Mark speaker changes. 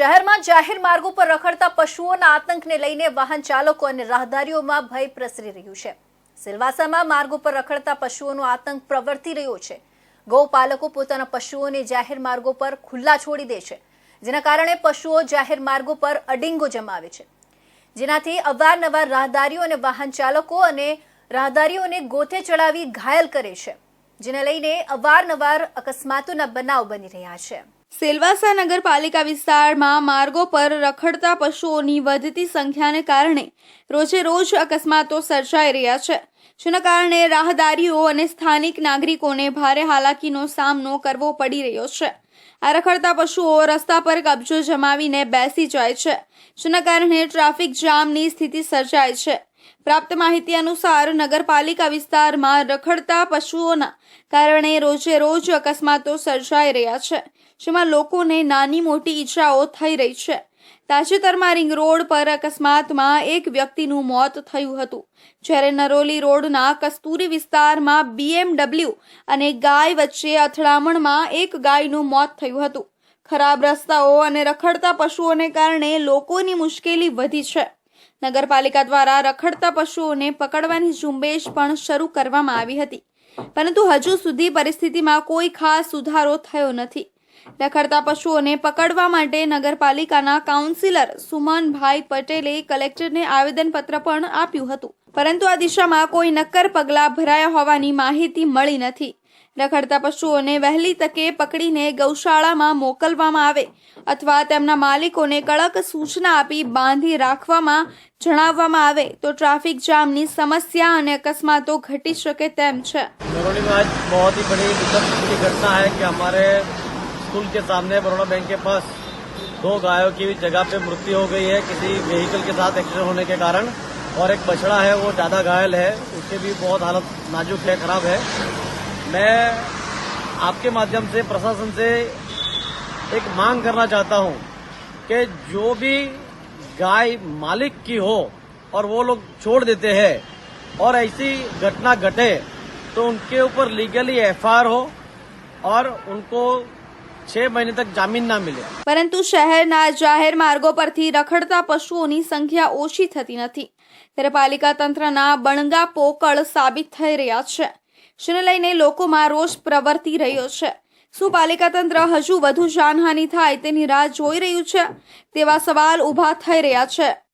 Speaker 1: શહેરમાં જાહેર માર્ગો પર રખડતા પશુઓના આતંકને લઈને વાહન ચાલકો અને રાહદારીઓમાં ભય પ્રસરી રહ્યું છે. સિલવાસામાં માર્ગો પર રખડતા પશુઓનો આતંક પ્રવર્તી રહ્યો છે. ગૌપાલકો પોતાના પશુઓને જાહેર માર્ગો પર ખુલ્લા છોડી દે છે, જેના કારણે પશુઓ જાહેર માર્ગો પર અડિંગો જમાવે છે. જેનાથી અવારનવાર રાહદારીઓ અને વાહન ચાલકો અને રાહદારીઓને ગોથે ચડાવી ઘાયલ કરે છે, જેને લઈને અવારનવાર અકસ્માતોના બનાવ બની રહ્યા છે.
Speaker 2: સેલવાસા નગરપાલિકા વિસ્તારમાં માર્ગો પર રખડતા પશુઓની વધતી સંખ્યાને કારણે રોજે રોજ અકસ્માતો સર્જાઈ રહ્યા છે. જેના કારણે રાહદારીઓ અને સ્થાનિક નાગરિકોને ભારે હાલાકીનો સામનો કરવો પડી રહ્યો છે. આ રખડતા પશુઓ રસ્તા પર કબજો જમાવીને બેસી જાય છે, જેના કારણે ટ્રાફિક જામની સ્થિતિ સર્જાય છે. પ્રાપ્ત માહિતી અનુસાર નગરપાલિકા વિસ્તારમાં રખડતા પશુઓના કારણે રોજે રોજ અકસ્માતો સર્જાઈ રહ્યા છે, જેમાં લોકોને નાની મોટી ઈજાઓ થઈ રહી છે. તાજેતરમાં રિંગ રોડ પર અકસ્માતમાં એક વ્યક્તિનું મોત થયું હતું. જ્યારે નરોલી રોડના કસ્તુરી વિસ્તારમાં બીએમડબલ્યુ અને ગાય વચ્ચે અથડામણમાં એક ગાયનું મોત થયું હતું. ખરાબ રસ્તાઓ અને રખડતા પશુઓને કારણે લોકોની મુશ્કેલી વધી છે. નગરપાલિકા દ્વારા રખડતા પશુઓને પકડવાની ઝુંબેશ પણ શરૂ કરવામાં આવી હતી. પરંતુ હજુ સુધી પરિસ્થિતિમાં કોઈ ખાસ સુધારો થયો નથી. રખડતા પશુઓને પકડવા માટે નગરપાલિકાના કાઉન્સિલર સુમનભાઈ પટેલે કલેક્ટરને આવેદનપત્ર પણ આપ્યું હતું. પરંતુ આ દિશામાં કોઈ નક્કર પગલાં ભરાયા હોવાની માહિતી મળી નથી. રખડતા પશુઓને વહેલી તકે પકડીને ગૌશાળામાં મોકલવામાં આવે અથવા તેમના માલિકોને કડક સૂચના આપી બાંધી રાખવામાં જણાવવામાં આવે તો ટ્રાફિક જામની સમસ્યા અને અકસ્માતો ઘટી શકે તેમ છે
Speaker 3: बरौनी में आज बहुत ही बड़ी दुखद की घटना है कि हमारे स्कूल के सामने बड़ौदा बैंक के पास दो गायों की जगह पे मृत्यु हो गई है किसी व्हीकल के साथ एक्सीडेंट होने के कारण और एक बछड़ा है वो ज़्यादा घायल है उसके भी बहुत हालत नाजुक है खराब है मैं आपके माध्यम से प्रशासन से एक मांग करना चाहता हूँ कि जो भी गाय मालिक की हो और वो लोग छोड़ देते हैं और ऐसी घटना घटे तो उनके ऊपर लीगली एफ हो और उनको छह महीने तक जामीन ना मिले
Speaker 2: પરંતુ શહેરના જાહેર માર્ગો પરથી રખડતા પશુઓની સંખ્યા ઓછી થતી નથી ત્યારે પાલિકા તંત્રના બણગા પોકળ સાબિત થઈ રહ્યા છે જેને લઈને લોકોમાં રોષ પ્રવર્તી રહ્યો છે. શું પાલિકા તંત્ર હજુ વધુ જાનહાનિ થાય તેની રાહ જોઈ રહ્યું છે? તેવા સવાલ ઊભા થઈ રહ્યા છે.